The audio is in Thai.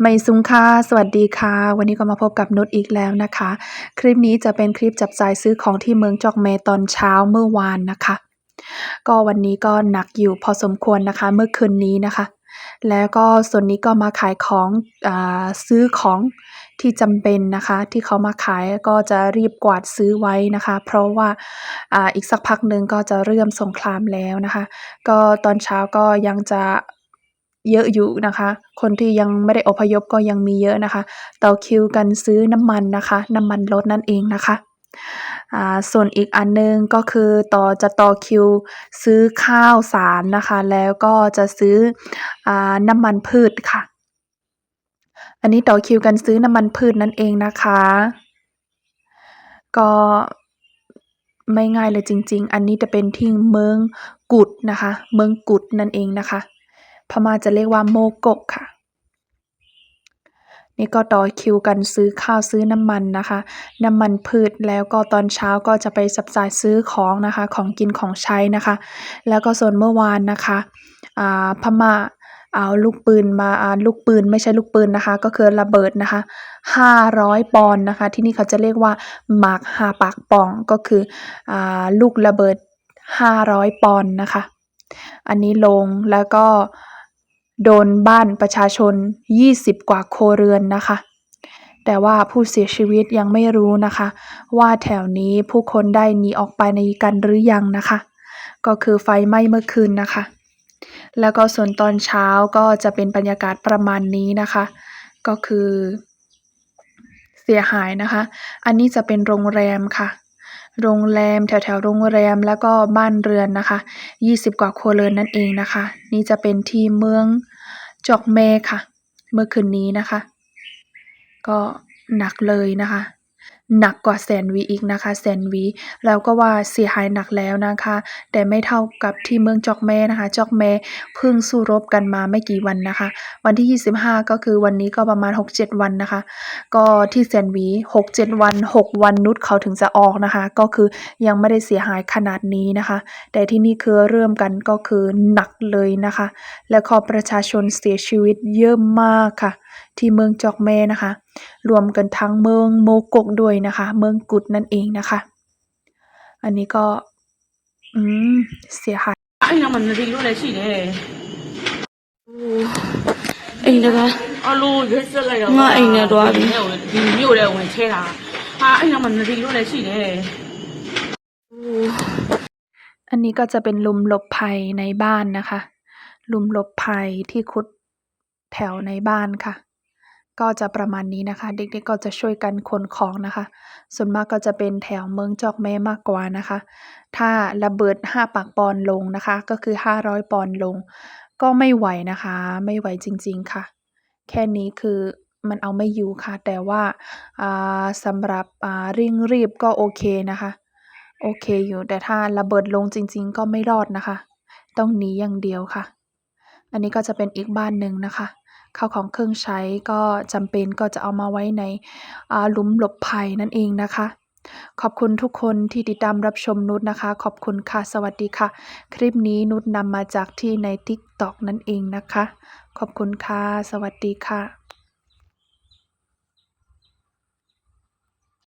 ไม่ซุงค่ะ สวัสดีค่ะ วันนี้ก็มาพบกับนุชอีกแล้วนะคะ คลิปนี้จะเป็นคลิปจับจ่ายซื้อของที่เมืองจอกเมตอนเช้าเมื่อวานนะคะ ก็วันนี้ก็หนักอยู่พอสมควรนะคะ เมื่อคืนนี้นะคะ แล้วก็ส่วนนี้ก็มาขายของอาซื้อของที่จำเป็นนะคะ ที่เขามาขายก็จะรีบกวาดซื้อไว้นะคะ เพราะว่าอ่าอีกสักพักหนึ่งก็จะเริ่มสงครามแล้วนะคะ ก็ตอนเช้าก็ยังจะ เยอะอยู่นะคะ คนที่ยังไม่ได้อพยพก็ยังมีเยอะนะคะ ต่อคิวกันซื้อน้ำมันนะคะ น้ำมันรถนั่นเองนะคะส่วนอีกอันหนึ่งก็คือต่อจะต่อคิวซื้อข้าวสารนะคะ แล้วก็จะซื้ออน้ำมันพืชค่ะ อันนี้ต่อคิวกันซื้อน้ำมันพืชนั่นเองนะคะ ก็ไม่ง่ายเลยจริง ๆ อันนี้จะเป็นที่เมืองกุดนะคะ เมืองกุดนั่นเองนะคะ พม่าจะเรียกว่าโมกกค่ะ นี่ก็ต่อคิวกันซื้อข้าวซื้อน้ำมันนะคะ น้ำมันพืชแล้วก็ตอนเช้าก็จะไปจับจ่ายซื้อของนะคะ ของกินของใช้นะคะ แล้วก็ส่วนเมื่อวานนะคะอ่าพม่าเอาลูกปืนมาลูกปืนไม่ใช่ลูกปืนนะคะ ก็คือระเบิดนะคะ 500 ปอนด์นะคะ ที่นี่เขาจะเรียกว่าหมากฮาปากปองก็คืออ่าลูกระเบิด 500 ปอนด์นะคะ อันนี้ลงแล้วก็ โดนบ้านประชาชน 20 กว่าโครเรือนนะคะ แต่ว่าผู้เสียชีวิตยังไม่รู้นะคะ ว่าแถวนี้ผู้คนได้หนีออกไปในกันหรือยังนะคะ ก็คือไฟไหม้เมื่อคืนนะคะ แล้วก็ส่วนตอนเช้าก็จะเป็นบรรยากาศประมาณนี้นะคะ ก็คือเสียหายนะคะ อันนี้จะเป็นโรงแรมค่ะ โรงแรมแถวๆโรงแรมแล้วก็บ้านเรือนนะคะ 20 กว่าครัวเรือนนั่นเองนะคะ นี่จะเป็นที่เมือง จอกเมค่ะ เมื่อคืนนี้นะคะ ก็หนักเลยนะคะ หนักกว่าแสนวีอีกนะคะ แสนวีแล้วก็ว่าเสียหายหนักแล้วนะคะ แต่ไม่เท่ากับที่เมืองจอกแม่นะคะ จอกแมเพิ่งสู้รบกันมาไม่กี่วันนะคะ วันที่ 25 ก็คือวันนี้ก็ประมาณ 6-7 วันนะคะ ก็ที่แสนวี 6-7 วัน 6 วันนุชเขาถึงจะออกนะคะ ก็คือยังไม่ได้เสียหายขนาดนี้นะคะ แต่ที่นี่คือเริ่มกันก็คือหนักเลยนะคะ แล้วก็ประชาชนเสียชีวิตเยอะมากค่ะ ที่เมืองจอกแม่นะคะ รวมกันทั้งเมืองโมกกด้วยนะคะ เมืองกุดนั่นเองนะคะ อันนี้ก็ อืม เสียหาย အဲ့နာမှာနဒီလို့လည်းရှိတယ် အိမ်တကား အလိုရွက်ဆက်လိုက်တော့ ငါအိမ်နဲ့သွားပြီ ဒီမြို့ထဲဝင်ထဲတာဟာအဲ့နာမှာနဒီလို့လည်းရှိတယ် อันนี้ก็จะเป็นหลุมหลบภัยในบ้านนะคะ หลุมหลบภัยที่ขุดแถวในบ้านค่ะ ก็จะประมาณนี้นะคะ เด็กๆก็จะช่วยกันขนของนะคะ ส่วนมากก็จะเป็นแถวเมืองจอกแม่มากกว่านะคะ ถ้าระเบิด 5 ปากปอนลงนะคะ ก็คือ 500 ปอนลง ก็ไม่ไหวนะคะ ไม่ไหวจริงๆค่ะ แค่นี้คือมันเอาไม่อยู่ค่ะ แต่ว่าอ่าสำหรับอ่าเร่งรีบก็โอเคนะคะ โอเคอยู่แต่ถ้าระเบิดลงจริง ๆ ก็ไม่รอดนะคะ ต้องหนีอย่างเดียวค่ะ อันนี้ก็จะเป็นอีกบ้านหนึ่งนะคะ ข้าวของเครื่องใช้ก็จำเป็นก็จะเอามาไว้ในอ่าหลุมหลบภัยนั่นเองนะคะ ขอบคุณทุกคนที่ติดตามรับชมนุชนะคะ ขอบคุณค่ะ สวัสดีค่ะ คลิปนี้นุชนำมาจากที่ใน t ิ k t o k นั่นเองนะคะ ขอบคุณค่ะ สวัสดีค่ะ